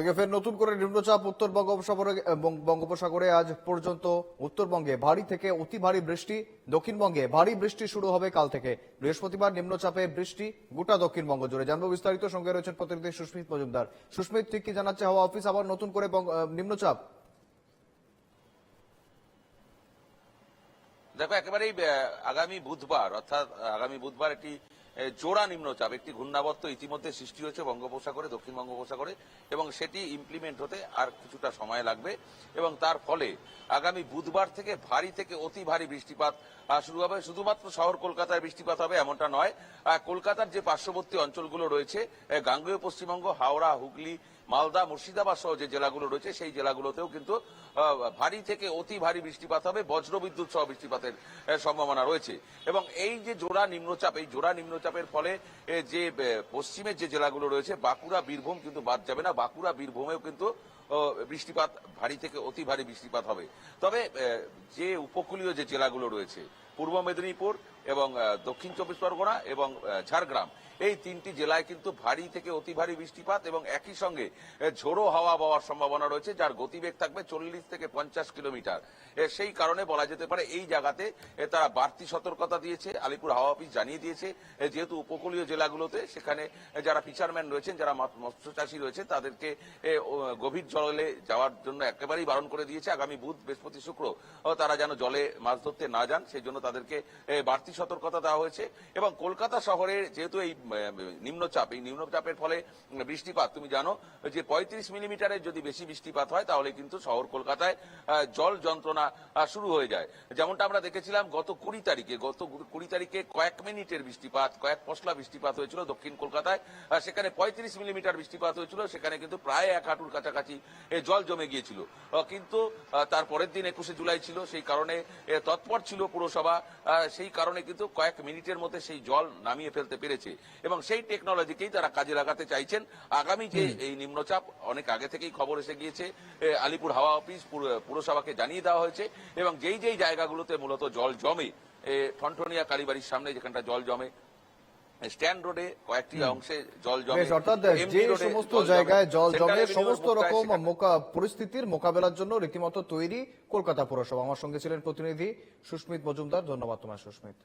ওদিকে ফের নতুন করে নিম্নচাপ উত্তর বঙ্গোপসাগরে বঙ্গোপসাগরে আজ পর্যন্ত উত্তরবঙ্গে ভারী থেকে অতি ভারী বৃষ্টি, দক্ষিণবঙ্গে ভারী বৃষ্টি শুরু হবে কাল থেকে। বৃহস্পতিবার নিম্নচাপে বৃষ্টি, গোটা দক্ষিণবঙ্গ জুড়ে। জানব বিস্তারিত, সঙ্গে রয়েছেন প্রতিনিধি সুস্মিত মজুমদার। সুস্মিত, ঠিক কি জানাচ্ছে হাওয়া অফিস? আবার নতুন করে নিম্নচাপ? দেখো, একেবারেই আগামী বুধবার, অর্থাৎ আগামী বুধবার একটি জোড়া নিম্নচাপ, একটি ঘূর্ণাবর্ত ইতিমধ্যে সৃষ্টি হয়েছে বঙ্গোপসাগরে, দক্ষিণ বঙ্গোপসাগরে, এবং সেটি ইমপ্লিমেন্ট হতে আর কিছুটা সময় লাগবে, এবং তার ফলে আগামী বুধবার থেকে ভারী থেকে অতি ভারী বৃষ্টিপাত শুরু হবে। শুধুমাত্র শহর কলকাতায় বৃষ্টিপাত হবে এমনটা নয়। কলকাতার যে পার্শ্ববর্তী অঞ্চলগুলো রয়েছে গাঙ্গেয় পশ্চিমবঙ্গ, হাওড়া, হুগলি মালদা, মুর্শিদাবাদ সহ যে জেলাগুলো রয়েছে, সেই জেলাগুলোতেও কিন্তু ভারী থেকে অতি ভারী বৃষ্টিপাত হবে। বজ্রবিদ্যুৎ সহ বৃষ্টিপাতের সম্ভাবনা রয়েছে। এবং এই যে জোড়া নিম্নচাপ, এই জোড়া নিম্নচাপের ফলে যে পশ্চিমের যে জেলাগুলো রয়েছে, বাঁকুড়া, বীরভূম কিন্তু বাদ যাবে না। বাঁকুড়া, বীরভূমেও কিন্তু বৃষ্টিপাত, ভারী থেকে অতি ভারী বৃষ্টিপাত হবে। তবে যে উপকূলীয় যে জেলাগুলো রয়েছে পূর্ব মেদিনীপুর এবং দক্ষিণ চব্বিশ পরগনা এবং ঝাড়গ্রাম। এই তিনটি জেলায় কিন্তু ভারী থেকে অতি ভারী বৃষ্টিপাত এবং একই সঙ্গে ঝোড়ো হাওয়া বওয়ার সম্ভাবনা রয়েছে, যার গতিবেগ থাকবে চল্লিশ থেকে পঞ্চাশ কিলোমিটার। সেই কারণে বলা যেতে পারে এই জায়গাতে তারা বাড়তি সতর্কতা দিয়েছে, আলিপুর হাওয়া অফিস জানিয়ে দিয়েছে যেহেতু উপকূলীয় জেলাগুলোতে সেখানে যারা ফিশারম্যান রয়েছেন, যারা মাছ- মৎস্য চাষী রয়েছে তাদেরকে গভীর জলে যাওয়ার জন্য একেবারেই বারণ করে দিয়েছে। আগামী বুধ, বৃহস্পতি, শুক্র তারা যেন জলে মাছ ধরতে না যান, সেই জন্য তাদেরকে বাড়তি সতর্কতা দেওয়া হয়েছে। এবং কলকাতা শহরে যেহেতু এই নিম্নচাপ, এই নিম্নচাপের ফলে বৃষ্টিপাত, তুমি জানো যে পঁয়ত্রিশ মিলিমিটারের যদি বেশি বৃষ্টিপাত হয়, তাহলে কিন্তু শহর কলকাতায় জল যন্ত্রণা শুরু হয়ে যায়। যেমনটা আমরা দেখেছিলাম গত কুড়ি তারিখে, গত কুড়ি তারিখে কয়েক মিনিটের বৃষ্টিপাত, কয়েক পশলা বৃষ্টিপাত হয়েছিল দক্ষিণ কলকাতায় সেখানে পঁয়ত্রিশ মিলিমিটার বৃষ্টিপাত হয়েছিল, সেখানে কিন্তু প্রায় এক হাঁটুর কাছাকাছি জল জমে গিয়েছিল। কিন্তু তার পরের দিন একুশে জুলাই ছিল, সেই কারণে তৎপর ছিল পুরসভা আহ, সেই কারণে কিন্তু কয়েক মিনিটের মধ্যে সেই জল নামিয়ে ফেলতে পেরেছে। এবং সেই টেকনোলজিকেই তারা কাজে লাগাতে চাইছেন। আগামী যে এই নিম্নচাপ অনেক আগে থেকেই খবর এসে গিয়েছে আলিপুর হাওয়া অফিস পুর- পুরসভাকে জানিয়ে দেওয়া হয়েছে। এবং যেই যেই জায়গাগুলোতে মূলত জল জমে ঠনঠনিয়া কালীবাড়ির সামনে যেখানটা জল জমে স্ট্যান্ড রোডে কয়েকটি অংশে জল জমে। অর্থাৎ যে সমস্ত জায়গায় জল জমে সমস্ত রকম পরিস্থিতির মোকাবেলার জন্য রীতিমতো তৈরি কলকাতা পুরসভা। আমার সঙ্গে ছিলেন প্রতিনিধি সুস্মিত মজুমদার। ধন্যবাদ তোমার সুস্মিত।